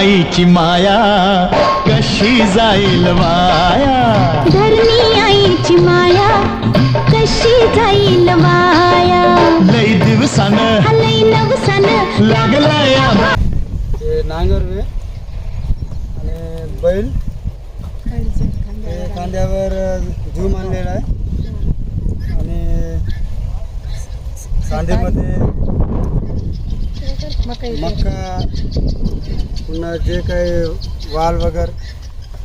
आईची माया कशी जाईल वाया धरणी आईची माया कशी जाईल वाया लई दिवसान हलई नवसन लागला या नांगर वे आणि बैल ते खांद्यावर जीव मानलेला आहे. आणि सांधेमध्ये मक्का पुन्हा जे काही वाल वगैरे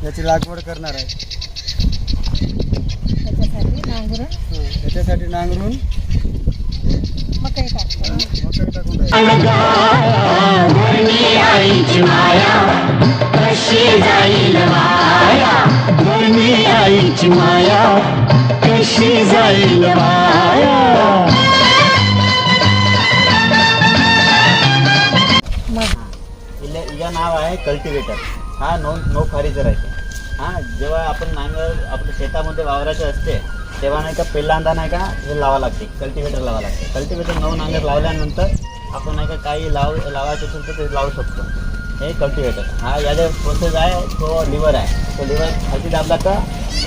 याची लागवड करणार आहे हं, त्याच्यासाठी नांगरून मकाई टाकून राहील धरणी आईची माया कशी जाईल माया त्याचं नाव आहे कल्टिवेटर. हा नो नो खारीचं राहते. हां जेव्हा आपण नांगर आपल्या शेतामध्ये वावरायचे असते तेव्हा नाही का पहिल्यांदा नाही का हे लावा लागते कल्टिवेटर लावा लागते. कल्टिवेटर नऊ नांगर लावल्यानंतर आपण नाही का काही लाव लावायचं असेल तर ते लावू शकतो. हे कल्टिवेटर. हा याचा प्रोसेस आहे तो लिव्हर आहे. तो लिव्हर खालती दाबला का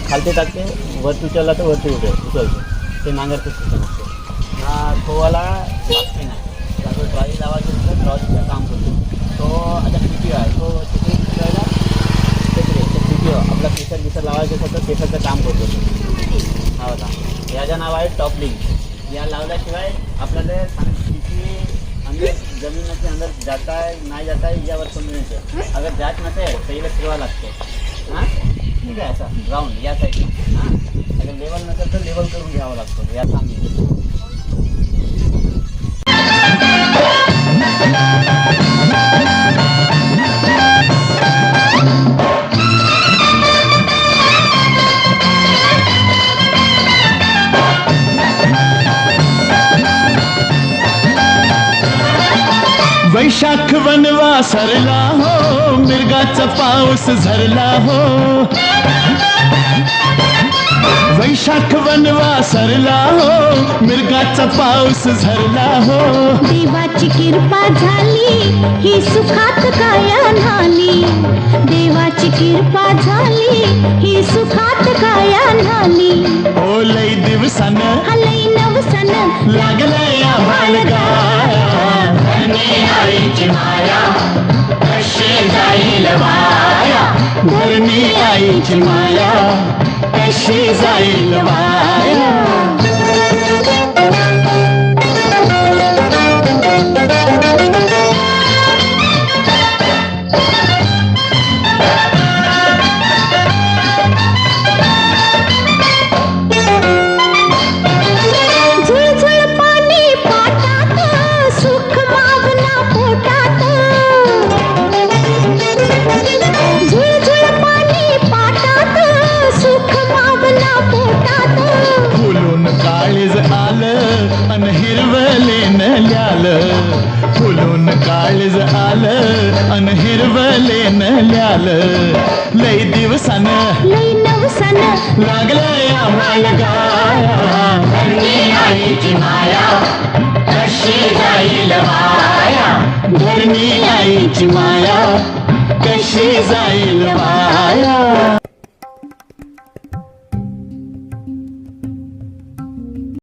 खालती टाकते वरती उचलला तर वरती उचल उचलते. ते नांगरचं सिस्टम असते. हा खोवाला बाकी नाही त्याचं ट्रॉली लावायचं असेल तर ट्रॉलीचं काम करतो तो आता पी आहे तो तिथे फिरायला तिकडे तो पी आपला केसर गिसर लावायचं असेल तर काम करतो. हा होता याचं नाव आहे टॉपलिंग या लावल्याशिवाय आपल्याला सांग किती अंदर जमिनीचे अंदर जाता है नाही जाता है यावर समजून येतं. अगर जात नसेल तर हिला फिरवा लागते. हां? ठीक आहे असं. ग्राउंड या साईडला हां? अगर लेवल नसेल तर लेवल करून घ्यावं लागतं. या सांगितलं वैशाख वनवा सरला हो मिरगाचा पाऊस झरला हो. वैशाख वनवा सरला हो मिरगाचा पाऊस झरला हो. देवाची कृपा झाली ही सुखात काया न्हाली. देवाची कृपा झाली ही सुखात काया न्हाली. ओ लई दिवसान हलई नवसन लागला या बालकाया धरणी आईची माया कशी जाईल वाया धरणी आईची माया कशी जाईल वाया आलं अन हिरवलेन ल्यालं लई दिवसान लई नवसन लागलं या आईची माया कशी जाईल वाया धरणी आईची माया कशी जाईल वाया